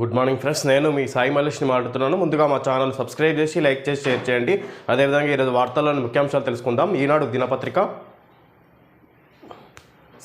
Good morning friends నేను మీ సాయి మల్లేష్ని మాట్లాడుతున్నాను. ముందుగా మా ఛానల్ సబ్స్క్రైబ్ చేసి లైక్ చేసి షేర్ చేయండి. అదేవిధంగా ఈరోజు వార్తల్లోని ముఖ్యాంశాలు తెలుసుకుందాం. ఈనాడు దినపత్రిక.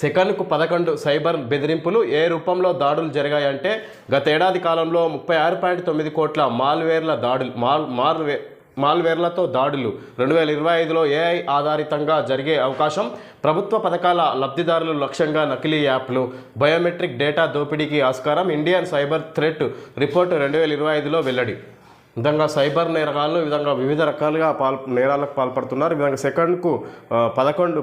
సెకన్కు పదకొండు సైబర్ బెదిరింపులు ఏ రూపంలో దాడులు జరిగాయంటే గత ఏడాది కాలంలో ముప్పై ఆరు పాయింట్ తొమ్మిది కోట్ల మాల్వేర్ల దాడులు మాల్ మాల్వే మాల్వేర్లతో దాడులు. రెండు వేల ఇరవై ఐదులో ఏఐ ఆధారితంగా జరిగే అవకాశం ప్రభుత్వ పథకాల లబ్ధిదారులు లక్ష్యంగా నకిలీ యాప్లు బయోమెట్రిక్ డేటా దోపిడీకి ఆస్కారం ఇండియన్ సైబర్ థ్రెట్ రిపోర్టు రెండు వేల ఇరవై ఐదులో వెల్లడి. విధంగా సైబర్ నేరగాళ్ళు విధంగా వివిధ రకాలుగా పాల్ నేరాలకు పాల్పడుతున్నారు. విధంగా సెకండ్కు పదకొండు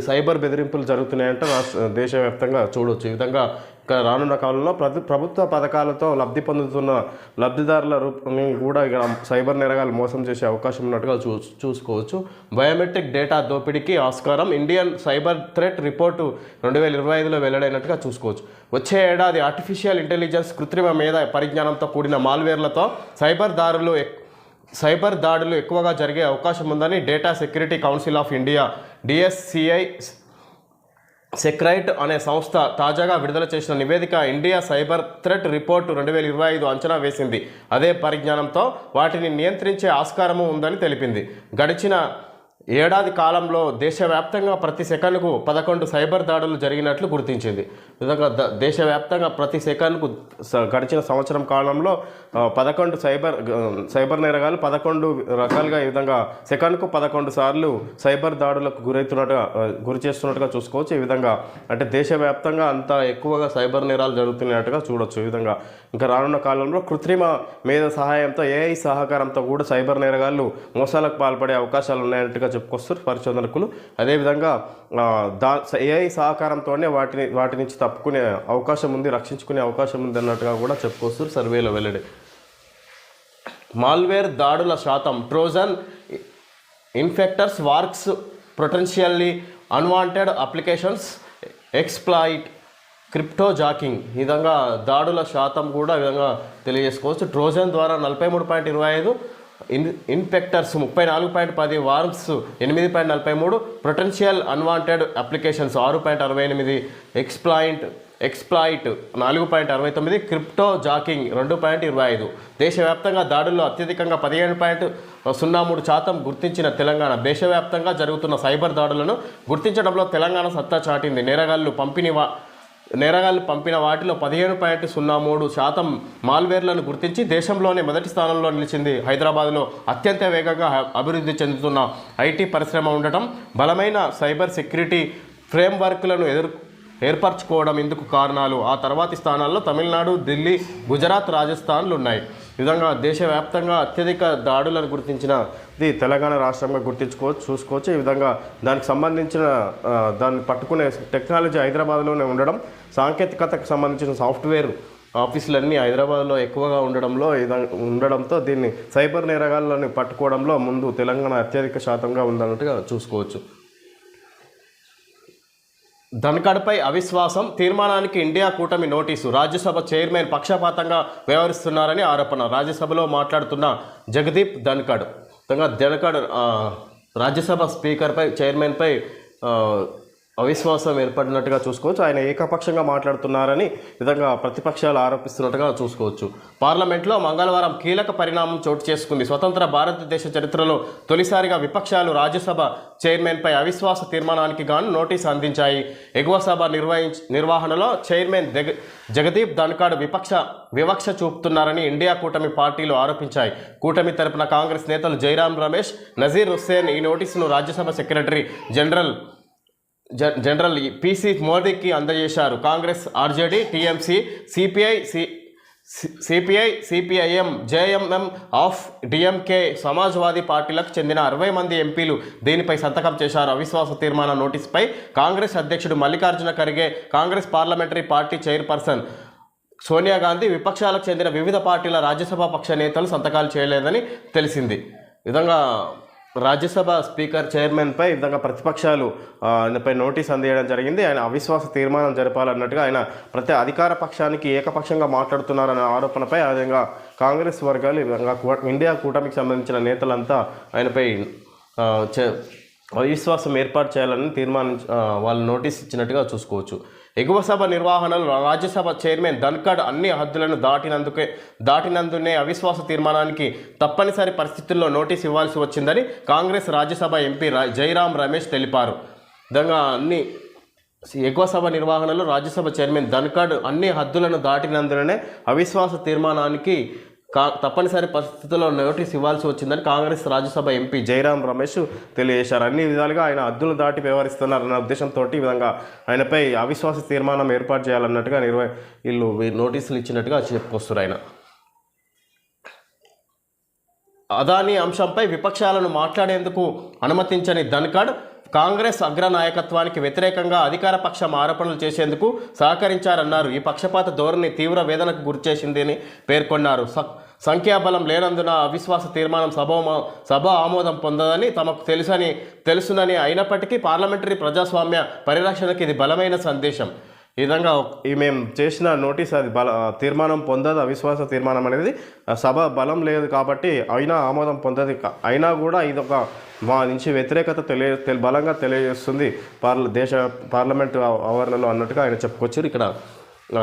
సైబర్ బెదిరింపులు జరుగుతున్నాయంటే. రాష్ట్ర దేశవ్యాప్తంగా చూడవచ్చు ఈ విధంగా ఇక రానున్న కాలంలో ప్రతి ప్రభుత్వ పథకాలతో లబ్ధి పొందుతున్న లబ్ధిదారుల రూపాన్ని కూడా ఇక సైబర్ నేరగాలు మోసం చేసే అవకాశం ఉన్నట్టుగా చూ చూసుకోవచ్చు. బయోమెట్రిక్ డేటా దోపిడీకి ఆస్కారం. ఇండియన్ సైబర్ థ్రెట్ రిపోర్టు రెండు వేల ఇరవై ఐదులో వెల్లడైనట్టుగా చూసుకోవచ్చు. వచ్చే ఏడాది ఆర్టిఫిషియల్ ఇంటెలిజెన్స్ కృత్రిమ మీద పరిజ్ఞానంతో కూడిన మాల్వేర్లతో సైబర్ దారులు ఎక్- సైబర్ దాడులు ఎక్కువగా జరిగే అవకాశం ఉందని data security council of India DSCI Seqrite అనే సంస్థ తాజాగా విడుదల చేసిన నివేదిక ఇండియా సైబర్ థ్రెట్ రిపోర్ట్ రెండు వేల ఇరవై ఐదు అంచనా వేసింది. అదే పరిజ్ఞానంతో వాటిని నియంత్రించే ఆస్కారము ఉందని తెలిపింది. గడిచిన ఏడాది కాలంలో దేశవ్యాప్తంగా ప్రతి సెకన్కు పదకొండు సైబర్ దాడులు జరిగినట్లు గుర్తించింది. విధంగా దేశవ్యాప్తంగా ప్రతి సెకన్కు స- గడిచిన సంవత్సరం కాలంలో పదకొండు సైబర్ సైబర్ నేరగాలు పదకొండు రకాలుగా ఈ విధంగా సెకన్కు పదకొండు సార్లు సైబర్ దాడులకు గురవుతున్నట్టుగా గురి చేస్తున్నట్టుగా చూసుకోవచ్చు. ఈ విధంగా అంటే దేశవ్యాప్తంగా అంత ఎక్కువగా సైబర్ నేరాలు జరుగుతున్నట్టుగా చూడొచ్చు. ఈ విధంగా ఇంకా రానున్న కాలంలో కృత్రిమ మేధ సహాయంతో ఏఐ సహకారంతో కూడా సైబర్ నేరగాళ్ళు మోసాలకు పాల్పడే అవకాశాలు ఉన్నాయన్నట్టుగా చెప్పుకొస్తారు పరిశోధకులు అదేవిధంగా దా ఏఐ సహకారంతోనే వాటిని వాటి నుంచి తప్పుకునే అవకాశం ఉంది రక్షించుకునే అవకాశం ఉంది అన్నట్టుగా కూడా చెప్పుకొస్తారు సర్వేలో వెల్లడి. మాల్వేర్ దాడుల శాతం Trojan infectors వార్క్స్ potentially unwanted applications exploit cryptojacking. ఈ విధంగా దాడుల శాతం కూడా విధంగా తెలియజేసుకోవచ్చు. ట్రోజన్ ద్వారా నలభై మూడు పాయింట్ ఇరవై ఐదు ఇన్ ఇన్ఫెక్టర్స్ ముప్పై నాలుగు పాయింట్ పది వార్మ్స్ ఎనిమిది పాయింట్ నలభై మూడు పొటెన్షియల్ అన్వాంటెడ్ అప్లికేషన్స్ ఆరు పాయింట్ అరవై ఎనిమిది ఎక్స్ప్లాయింట్ ఎక్స్ప్లాయిట్ నాలుగు పాయింట్ అరవై తొమ్మిది క్రిప్టో జాకింగ్ రెండు పాయింట్ ఇరవై ఐదు. దేశవ్యాప్తంగా దాడుల్లో అత్యధికంగా పదిహేను పాయింట్ సున్నా మూడు శాతం గుర్తించిన తెలంగాణ. దేశవ్యాప్తంగా జరుగుతున్న సైబర్ దాడులను గుర్తించడంలో తెలంగాణ సత్తా చాటింది. నేరగాళ్ళు పంపిణీ నేరగాళ్ళు పంపిన వాటిలో పదిహేను పాయింట్ సున్నా మూడు శాతం మాల్వేర్లను గుర్తించి దేశంలోనే మొదటి స్థానంలో నిలిచింది. హైదరాబాద్లో అత్యంత వేగంగా అభివృద్ధి చెందుతున్న ఐటీ పరిశ్రమ ఉండటం బలమైన సైబర్ సెక్యూరిటీ ఫ్రేమ్వర్క్లను ఎదుర్ ఏర్పరచుకోవడం ఇందుకు కారణాలు. ఆ తర్వాతి స్థానాల్లో తమిళనాడు ఢిల్లీ గుజరాత్ రాజస్థాన్లు ఉన్నాయి. విధంగా దేశవ్యాప్తంగా అత్యధిక దాడులను గుర్తించిన ఇది తెలంగాణ రాష్ట్రంగా గుర్తించుకోవచ్చు చూసుకోవచ్చు. ఈ విధంగా దానికి సంబంధించిన దాన్ని పట్టుకునే టెక్నాలజీ హైదరాబాద్లోనే ఉండడం సాంకేతికతకు సంబంధించిన సాఫ్ట్వేర్ ఆఫీసులన్నీ హైదరాబాద్లో ఎక్కువగా ఉండడంలో ఉండడంతో దీన్ని సైబర్ నేరగాళ్ళని పట్టుకోవడంలో ముందు తెలంగాణ అత్యధిక శాతంగా ఉందన్నట్టుగా చూసుకోవచ్చు. ధన్కడ్పై అవిశ్వాసం తీర్మానానికి ఇండియా కూటమి నోటీసు రాజ్యసభ చైర్మన్ పక్షపాతంగా వ్యవహరిస్తున్నారని ఆరోపణ. రాజ్యసభలో మాట్లాడుతున్న జగదీప్ ధన్కడ్. ధన్కడ్ రాజ్యసభ స్పీకర్పై చైర్మన్పై అవిశ్వాసం ఏర్పడినట్టుగా చూసుకోవచ్చు. ఆయన ఏకపక్షంగా మాట్లాడుతున్నారని విధంగా ప్రతిపక్షాలు ఆరోపిస్తున్నట్టుగా చూసుకోవచ్చు. పార్లమెంట్లో మంగళవారం కీలక పరిణామం చోటు చేసుకుంది. స్వతంత్ర భారతదేశ చరిత్రలో తొలిసారిగా విపక్షాలు రాజ్యసభ చైర్మన్పై అవిశ్వాస తీర్మానానికి గాను నోటీసు అందించాయి. ఎగువ సభ నిర్వహించ నిర్వహణలో చైర్మన్ జగ జగదీప్ ధన్కాడ్ విపక్ష వివక్ష చూపుతున్నారని ఇండియా కూటమి పార్టీలు ఆరోపించాయి. కూటమి తరపున కాంగ్రెస్ నేతలు జైరాం రమేష్ నజీర్ హుస్సేన్ ఈ నోటీసును Rajya Sabha secretary general general PC మోదీకి అందజేశారు. Congress RJD TMC CPI C CPI CPIM JMM of DMK Samajwadi పార్టీలకు చెందిన అరవై మంది ఎంపీలు దీనిపై సంతకం చేశారు. అవిశ్వాస తీర్మాన నోటీసుపై కాంగ్రెస్ అధ్యక్షుడు Mallikarjuna Kharge Congress parliamentary party chairperson Sonia Gandhi విపక్షాలకు చెందిన వివిధ పార్టీల రాజ్యసభ పక్ష నేతలు సంతకాలు చేయలేదని తెలిసింది. విధంగా రాజ్యసభ స్పీకర్ చైర్మన్పై ఈ విధంగా ప్రతిపక్షాలు ఆయనపై నోటీస్ అందజేయడం జరిగింది. ఆయన అవిశ్వాస తీర్మానం జరపాలన్నట్టుగా ఆయన ప్రతి అధికార పక్షానికి ఏకపక్షంగా మాట్లాడుతున్నారనే ఆరోపణపై ఆ విధంగా కాంగ్రెస్ వర్గాలు ఈ విధంగా కూ- ఇండియా కూటమికి సంబంధించిన నేతలంతా ఆయనపై చే అవిశ్వాసం ఏర్పాటు చేయాలని తీర్మానించ వాళ్ళు నోటీస్ ఇచ్చినట్టుగా చూసుకోవచ్చు. ఎగువ సభ నిర్వహణలో రాజ్యసభ చైర్మన్ ధన్కడ్ అన్ని హద్దులను దాటినందుకే దాటినందునే అవిశ్వాస తీర్మానానికి తప్పనిసరి పరిస్థితుల్లో నోటీస్ ఇవ్వాల్సి వచ్చిందని కాంగ్రెస్ రాజ్యసభ ఎంపీ జైరాం రమేష్ తెలిపారు. విధంగా అన్ని ఎగువ సభ నిర్వహణలో రాజ్యసభ చైర్మన్ ధన్కడ్ అన్ని హద్దులను దాటినందుననే అవిశ్వాస తీర్మానానికి కా తప్పనిసరి పరిస్థితుల్లో నోటీస్ ఇవ్వాల్సి వచ్చిందని కాంగ్రెస్ రాజ్యసభ ఎంపీ జయరాం రమేష్ తెలియజేశారు. అన్ని విధాలుగా ఆయన అద్దులు దాటి వ్యవహరిస్తున్నారన్న ఉద్దేశంతో ఈ విధంగా ఆయనపై అవిశ్వాస తీర్మానం ఏర్పాటు చేయాలన్నట్టుగా నిర్వ వీళ్ళు నోటీసులు ఇచ్చినట్టుగా చెప్పుకొస్తారు ఆయన. అదానీ అంశంపై విపక్షాలను మాట్లాడేందుకు అనుమతించని ధన్ఖడ్ కాంగ్రెస్ అగ్రనాయకత్వానికి వ్యతిరేకంగా అధికార పక్షం ఆరోపణలు చేసేందుకు సహకరించారన్నారు. ఈ పక్షపాత ధోరణి తీవ్ర వేదనకు గురిచేసిందని పేర్కొన్నారు. సంఖ్యాబలం లేనందున అవిశ్వాస తీర్మానం సభ సభ ఆమోదం పొందదని తమకు తెలుసని తెలుసునని అయినప్పటికీ పార్లమెంటరీ ప్రజాస్వామ్య పరిరక్షణకి ఇది బలమైన సందేశం. ఈ విధంగా ఈ మేము చేసిన నోటీస్ అది బల తీర్మానం పొందదు అవిశ్వాస తీర్మానం అనేది. సభ బలం లేదు కాబట్టి అయినా ఆమోదం పొందదు అయినా కూడా ఇది ఒక మా నుంచి వ్యతిరేకత తెలియ తెలి- బలంగా తెలియజేస్తుంది. పార్ల దేశ పార్లమెంటు ఆవరణలో అన్నట్టుగా ఆయన చెప్పుకొచ్చారు. ఇక్కడ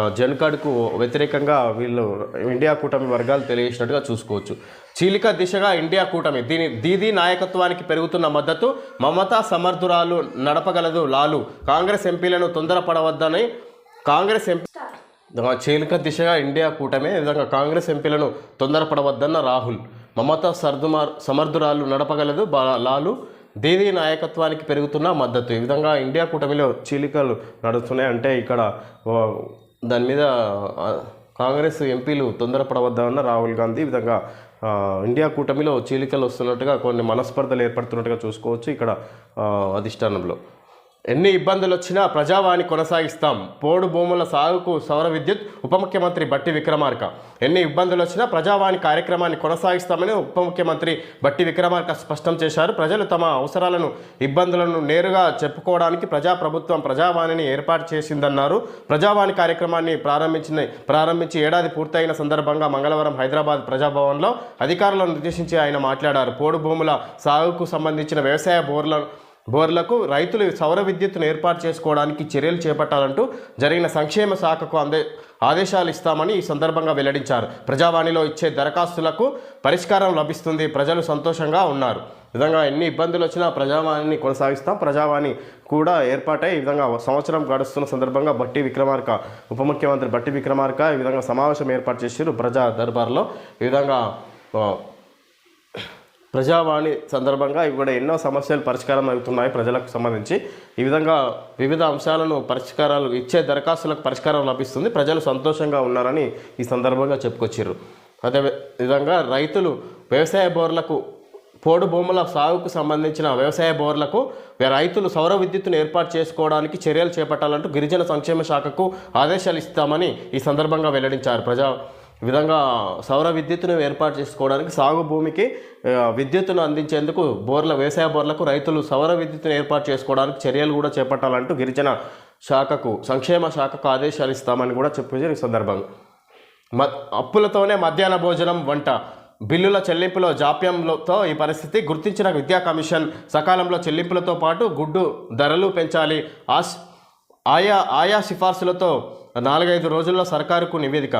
జన్కాడ్కు వ్యతిరేకంగా వీళ్ళు ఇండియా కూటమి వర్గాలు తెలియజేసినట్టుగా చూసుకోవచ్చు. చీలిక దిశగా ఇండియా కూటమి దీని దీదీ నాయకత్వానికి పెరుగుతున్న మద్దతు మమతా సమర్థురాలు నడపగలదు లాలు. కాంగ్రెస్ ఎంపీలను తొందరపడవద్దని కాంగ్రెస్ ఎంపీ చీలిక దిశగా ఇండియా కూటమి ఈ విధంగా కాంగ్రెస్ ఎంపీలను తొందరపడవద్దన్న రాహుల్. మమతా సర్దుమార్ సమర్థురాలు నడపగలదు బా- లాలు. దీదీ నాయకత్వానికి పెరుగుతున్న మద్దతు ఈ విధంగా ఇండియా కూటమిలో చీలికలు నడుస్తున్నాయి అంటే ఇక్కడ దాని మీద కాంగ్రెస్ ఎంపీలు తొందరపడవద్దన్న రాహుల్ గాంధీ ఈ విధంగా ఇండియా కూటమిలో చీలికలు వస్తున్నట్టుగా కొన్ని మనస్పర్ధలు ఏర్పడుతున్నట్టుగా చూసుకోవచ్చు ఇక్కడ అధిష్టానంలో. ఎన్ని ఇబ్బందులు వచ్చినా ప్రజావాణి కొనసాగిస్తాం. పోడు భూముల సాగుకు సౌర విద్యుత్ ఉప ముఖ్యమంత్రి బట్టి విక్రమార్క. ఎన్ని ఇబ్బందులు వచ్చినా ప్రజావాణి కార్యక్రమాన్ని కొనసాగిస్తామని ఉప ముఖ్యమంత్రి బట్టి విక్రమార్క స్పష్టం చేశారు. ప్రజలు తమ అవసరాలను ఇబ్బందులను నేరుగా చెప్పుకోవడానికి ప్రజాప్రభుత్వం ప్రజావాణిని ఏర్పాటు చేసిందన్నారు. ప్రజావాణి కార్యక్రమాన్ని ప్రారంభించిన ప్రారంభించి ఏడాది పూర్తయిన సందర్భంగా మంగళవారం హైదరాబాద్ ప్రజాభవన్లో అధికారులను నిర్దేశించి ఆయన మాట్లాడారు. పోడు భూముల సాగుకు సంబంధించిన వ్యవసాయ బోర్లను బోర్లకు రైతులు సౌర విద్యుత్తును ఏర్పాటు చేసుకోవడానికి చర్యలు చేపట్టాలంటూ జరిగిన సంక్షేమ శాఖకు అందే ఆదేశాలు ఇస్తామని ఈ సందర్భంగా వెల్లడించారు. ప్రజావాణిలో ఇచ్చే దరఖాస్తులకు పరిష్కారం లభిస్తుంది. ప్రజలు సంతోషంగా ఉన్నారు. విధంగా ఎన్ని ఇబ్బందులు వచ్చినా ప్రజావాణిని కొనసాగిస్తాం. ప్రజావాణి కూడా ఏర్పాటై ఈ విధంగా సంవత్సరం గడుస్తున్న సందర్భంగా బట్టి విక్రమార్క ఉప ముఖ్యమంత్రి బట్టి విక్రమార్క ఈ విధంగా సమావేశం ఏర్పాటు చేశారు ప్రజా దర్బార్లో. ఈ విధంగా ప్రజావాణి సందర్భంగా ఇవి కూడా ఎన్నో సమస్యలు పరిష్కారం అవుతున్నాయి ప్రజలకు సంబంధించి. ఈ విధంగా వివిధ అంశాలను పరిష్కారాలు ఇచ్చే దరఖాస్తులకు పరిష్కారం లభిస్తుంది. ప్రజలు సంతోషంగా ఉన్నారని ఈ సందర్భంగా చెప్పుకొచ్చారు అదే విధంగా రైతులు వ్యవసాయ బోర్లకు పోడు భూముల సాగుకు సంబంధించిన వ్యవసాయ బోర్లకు రైతులు సౌర విద్యుత్తును ఏర్పాటు చేసుకోవడానికి చర్యలు చేపట్టాలంటూ గిరిజన సంక్షేమ శాఖకు ఆదేశాలు ఇస్తామని ఈ సందర్భంగా వెల్లడించారు. ప్రజా విధంగా సౌర విద్యుత్తును ఏర్పాటు చేసుకోవడానికి సాగు భూమికి విద్యుత్తును అందించేందుకు బోర్ల వ్యవసాయ బోర్లకు రైతులు సౌర విద్యుత్తును ఏర్పాటు చేసుకోవడానికి చర్యలు కూడా చేపట్టాలంటూ గిరిజన శాఖకు సంక్షేమ శాఖకు ఆదేశాలు ఇస్తామని కూడా చెప్పేసి ఈ సందర్భంగా మ అప్పులతోనే మధ్యాహ్న భోజనం వంట బిల్లుల చెల్లింపులో జాప్యంతో ఈ పరిస్థితి గుర్తించిన విద్యా కమిషన్ సకాలంలో చెల్లింపులతో పాటు గుడ్డు ధరలు పెంచాలి. ఆస్ ఆయా ఆయా సిఫార్సులతో నాలుగైదు రోజుల్లో సర్కారుకు నివేదిక.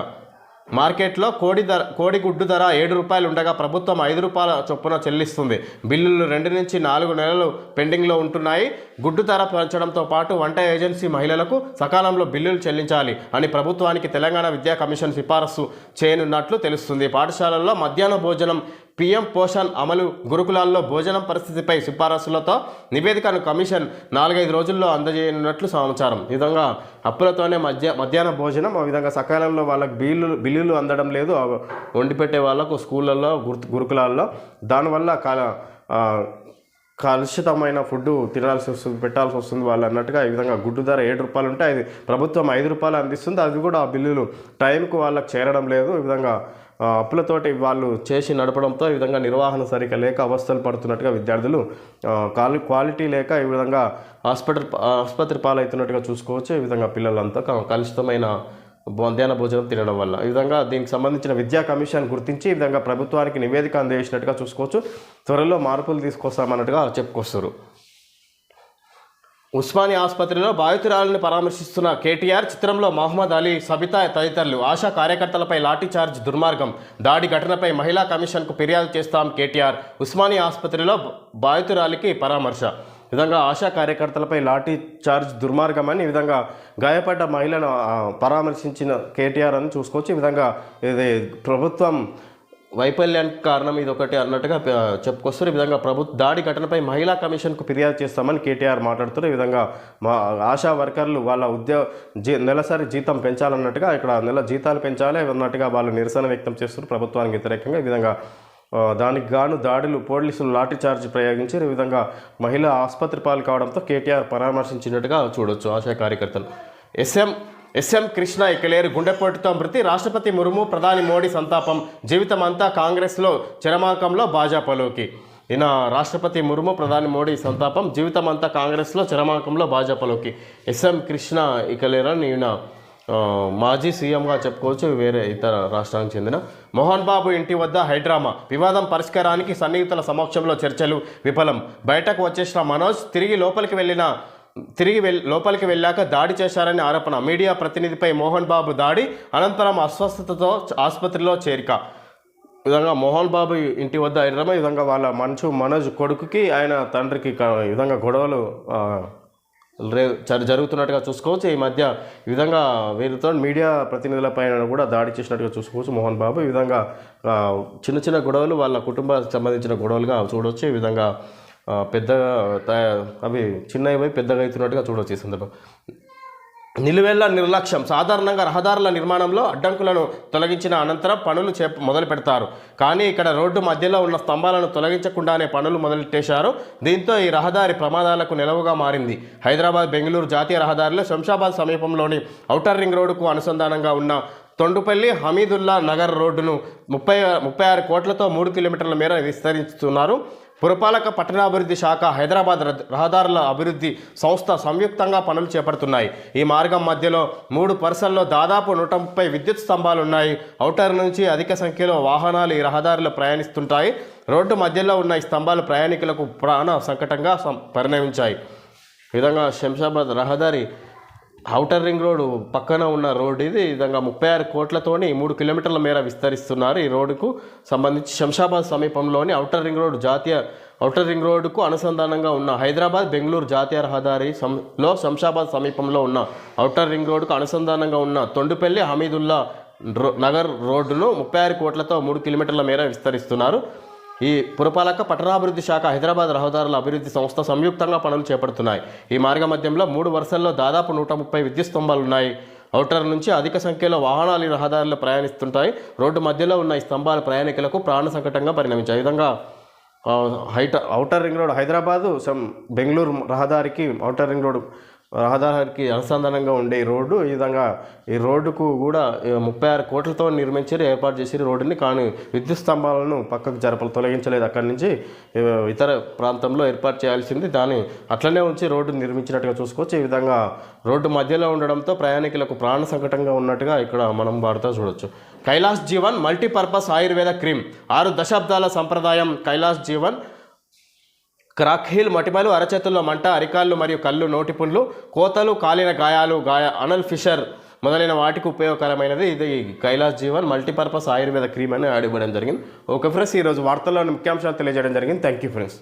మార్కెట్లో కోడి ధర కోడి గుడ్డు ధర ఏడు రూపాయలు ఉండగా ప్రభుత్వం ఐదు రూపాయల చొప్పున చెల్లిస్తుంది. బిల్లులు రెండు నుంచి నాలుగు నెలలు పెండింగ్లో ఉంటున్నాయి. గుడ్డు ధర పెంచడంతో పాటు వంట ఏజెన్సీ మహిళలకు సకాలంలో బిల్లులు చెల్లించాలి అని ప్రభుత్వానికి తెలంగాణ విద్యా కమిషన్ సిఫారసు చేయనున్నట్లు తెలుస్తుంది. పాఠశాలల్లో మధ్యాహ్న భోజనం పీఎం పోషణ్ అమలు గురుకులాల్లో భోజనం పరిస్థితిపై సిఫారసులతో నివేదికను కమిషన్ నాలుగైదు రోజుల్లో అందజేయనున్నట్లు సమాచారం. ఈ విధంగా అప్పులతోనే మధ్య మధ్యాహ్న భోజనం ఆ విధంగా సకాలంలో వాళ్ళకి బిల్లులు బిల్లులు అందడం లేదు. వండిపెట్టే వాళ్ళకు స్కూళ్ళల్లో గురు గురుకులాల్లో దానివల్ల కాల కలుషితమైన ఫుడ్ తినాల్సి వస్తుంది పెట్టాల్సి వస్తుంది వాళ్ళు అన్నట్టుగా ఈ విధంగా గుడ్డు ధర ఏడు రూపాయలు ఉంటే అది ప్రభుత్వం ఐదు రూపాయలు అందిస్తుంది. అది కూడా ఆ బిల్లులు టైంకు వాళ్ళకి చేరడం లేదు. ఈ విధంగా అప్పులతోటి వాళ్ళు చేసి నడపడంతో ఈ విధంగా నిర్వహణ సరిగ్గా లేక అవస్థలు పడుతున్నట్టుగా విద్యార్థులు కాల్ క్వాలి క్వాలిటీ లేక ఈ విధంగా హాస్పిటల్ ఆసుపత్రి పాలవుతున్నట్టుగా చూసుకోవచ్చు. ఈ విధంగా పిల్లలంతా కలుషితమైన మధ్యాహ్న భోజనం తినడం వల్ల. ఈ విధంగా దీనికి సంబంధించిన విద్యా కమిషన్ గుర్తించి ఈ విధంగా ప్రభుత్వానికి నివేదిక అందజేసినట్టుగా చూసుకోవచ్చు. త్వరలో మార్పులు తీసుకొస్తామన్నట్టుగా చెప్పుకొస్తారు. ఉస్మానియా ఆసుపత్రిలో బాధితురాలను పరామర్శిస్తున్న కేటీఆర్ చిత్రంలో మహమ్మద్ అలీ సబితా తదితరులు. ఆశా కార్యకర్తలపై లాఠీచార్జ్ దుర్మార్గం. దాడి ఘటనపై మహిళా కమిషన్కు ఫిర్యాదు చేస్తాం కేటీఆర్. ఉస్మానియా ఆసుపత్రిలో బాధితురాలికి పరామర్శ. విధంగా ఆశా కార్యకర్తలపై లాఠీ చార్జ్ దుర్మార్గం అని ఈ విధంగా గాయపడ్డ మహిళను పరామర్శించిన కేటీఆర్ అని చూసుకోవచ్చు. ఈ విధంగా ఇది ప్రభుత్వం వైఫల్యానికి కారణం ఇది ఒకటి అన్నట్టుగా చెప్పుకొస్తారు. ఈ విధంగా ప్రభుత్వ దాడి ఘటనపై మహిళా కమిషన్కు ఫిర్యాదు చేస్తామని కేటీఆర్ మాట్లాడుతూ ఈ విధంగా మా ఆశా వర్కర్లు వాళ్ళ ఉద్యోగ జీ నెలసరి జీతం పెంచాలన్నట్టుగా ఇక్కడ నెల జీతాలు పెంచాలి అన్నట్టుగా వాళ్ళు నిరసన వ్యక్తం చేస్తున్నారు. ప్రభుత్వానికి వ్యతిరేకంగా ఈ విధంగా దానికి గాను దాడులు పోలీసులు లాఠీచార్జ్ ప్రయోగించి ఈ విధంగా మహిళ ఆసుపత్రి పాలు కావడంతో కేటీఆర్ పరామర్శించినట్టుగా చూడొచ్చు ఆశా కార్యకర్తలు. ఎస్ఎం ఎస్ఎం కృష్ణ ఇకలేరు గుండెపోటుతో మృతి. రాష్ట్రపతి ముర్ము ప్రధాని మోడీ సంతాపం. జీవితం అంతా కాంగ్రెస్లో చరమాంకంలో భాజపాలోకి. ఈయన రాష్ట్రపతి ముర్ము ప్రధాని మోడీ సంతాపం. జీవితం అంతా కాంగ్రెస్లో చరమాంకంలో భాజపాలోకి. ఎస్ఎం కృష్ణ ఇకలేరని ఈయన మాజీ సీఎంగా చెప్పుకోవచ్చు. వేరే ఇతర రాష్ట్రానికి చెందిన మోహన్ బాబు ఇంటి వద్ద హైడ్రామా. వివాదం పరిష్కారానికి సన్నిహితుల సమక్షంలో చర్చలు విఫలం. బయటకు వచ్చేసిన మనోజ్ తిరిగి లోపలికి వెళ్ళిన తిరిగి వెల్ లోపలికి వెళ్ళాక దాడి చేశారని ఆరోపణ. మీడియా ప్రతినిధిపై మోహన్ బాబు దాడి అనంతరం అస్వస్థతతో ఆసుపత్రిలో చేరిక. విధంగా మోహన్ బాబు ఇంటి వద్ద హైడ్రామా ఈ విధంగా వాళ్ళ మంచు మనోజ్ కొడుకుకి ఆయన తండ్రికి ఈ విధంగా గొడవలు జరుగుతున్నట్టుగా చూసుకోవచ్చు. ఈ మధ్య ఈ విధంగా వీరితో మీడియా ప్రతినిధులపైన కూడా దాడి చేసినట్టుగా చూసుకోవచ్చు మోహన్ బాబు. ఈ విధంగా చిన్న చిన్న గొడవలు వాళ్ళ కుటుంబానికి సంబంధించిన గొడవలుగా చూడవచ్చు ఈ విధంగా పెద్దగా అవి చిన్నవి పోయి పెద్దగా అవుతున్నట్టుగా చూడవచ్చు ఈ సందర్భం. నిలువెల్ల నిర్లక్ష్యం. సాధారణంగా రహదారుల నిర్మాణంలో అడ్డంకులను తొలగించిన అనంతరం పనులు చే మొదలు పెడతారు. కానీ ఇక్కడ రోడ్డు మధ్యలో ఉన్న స్తంభాలను తొలగించకుండానే పనులు మొదలెట్టేశారు. దీంతో ఈ రహదారి ప్రమాదాలకు నిలవుగా మారింది. హైదరాబాద్ బెంగళూరు జాతీయ రహదారిలో శంషాబాద్ సమీపంలోని ఔటర్ రింగ్ రోడ్డుకు అనుసంధానంగా ఉన్న తొండుపల్లి హమీదుల్లా నగర్ రోడ్డును ముప్పై ముప్పై ఆరు కోట్లతో మూడు కిలోమీటర్ల మేర విస్తరిస్తున్నారు. పురపాలక పట్టణాభివృద్ధి శాఖ హైదరాబాద్ రహదారుల అభివృద్ధి సంస్థ సంయుక్తంగా పనులు చేపడుతున్నాయి. ఈ మార్గం మధ్యలో మూడు పర్సల్లో దాదాపు నూట ముప్పై విద్యుత్ స్తంభాలు ఉన్నాయి. ఔటర్ నుంచి అధిక సంఖ్యలో వాహనాలు ఈ రహదారిలో ప్రయాణిస్తుంటాయి. రోడ్డు మధ్యలో ఉన్న ఈ స్తంభాలు ప్రయాణికులకు ప్రాణ సంకటంగా సం- పరిణమించాయి. విధంగా శంషాబాద్ రహదారి ఔటర్ రింగ్ రోడ్డు పక్కన ఉన్న రోడ్డు ఇది విధంగా ముప్పై ఆరు కోట్లతోని మూడు కిలోమీటర్ల మేర విస్తరిస్తున్నారు. ఈ రోడ్డుకు సంబంధించి శంషాబాద్ సమీపంలోని ఔటర్ రింగ్ రోడ్డు జాతీయ ఔటర్ రింగ్ రోడ్డుకు అనుసంధానంగా ఉన్న హైదరాబాద్ బెంగళూరు జాతీయ రహదారి సం లో శంషాబాద్ సమీపంలో ఉన్న ఔటర్ రింగ్ రోడ్డుకు అనుసంధానంగా ఉన్న తొండుపల్లి హమీదుల్లా రో- నగర్ రోడ్డును ముప్పై ఆరు కోట్లతో మూడు కిలోమీటర్ల మేర విస్తరిస్తున్నారు. ఈ పురపాలక పట్టణాభివృద్ధి శాఖ హైదరాబాద్ రహదారుల అభివృద్ధి సంస్థ సంయుక్తంగా పనులు చేపడుతున్నాయి. ఈ మార్గ మధ్యంలో మూడు వరుసల్లో దాదాపు నూట ముప్పై విద్యుత్ స్తంభాలు ఉన్నాయి. ఔటర్ నుంచి అధిక సంఖ్యలో వాహనాలు ఈ రహదారులు ప్రయాణిస్తుంటాయి. రోడ్డు మధ్యలో ఉన్న ఈ స్తంభాలు ప్రయాణికులకు ప్రాణ సంకటంగా పరిణమించాయి. విధంగా హైట ఔటర్ రింగ్ రోడ్ హైదరాబాదు సం బెంగళూరు రహదారికి ఔటర్ రింగ్ రోడ్ రహదారికి అనుసంధానంగా ఉండే ఈ రోడ్డు ఈ విధంగా ఈ రోడ్డుకు కూడా ముప్పై ఆరు కోట్లతో నిర్మించారు ఏర్పాటు చేసిన రోడ్డుని. కానీ విద్యుత్ స్తంభాలను పక్కకు జరపలు తొలగించలేదు. అక్కడి నుంచి ఇతర ప్రాంతంలో ఏర్పాటు చేయాల్సింది దాన్ని అట్లనే ఉంచి రోడ్డు నిర్మించినట్టుగా చూసుకోవచ్చు. ఈ విధంగా రోడ్డు మధ్యలో ఉండడంతో ప్రయాణికులకు ప్రాణ సంకటంగా ఉన్నట్టుగా ఇక్కడ మనం వార్త చూడొచ్చు. Kailas Jeevan multipurpose Ayurveda cream. ఆరు దశాబ్దాల సంప్రదాయం కైలాస్ జీవన్ క్రాక్హీల్ మటిమలు అరచేతుల్లో మంట అరికాళ్ళు మరియు కళ్ళు నోటిపుండ్లు కోతలు కాలిన గాయాలు గాయ అనల్ ఫిషర్ మొదలైన వాటికి ఉపయోగకరమైనది. ఇది కైలాస్ జీవన్ మల్టీపర్పస్ ఆయుర్వేద క్రీమ్ అని ఆడివ్వడం జరిగింది. ఓకే ఫ్రెండ్స్ ఈరోజు వార్తల్లో ముఖ్యాంశాలు తెలియజేయడం జరిగింది. Thank you friends.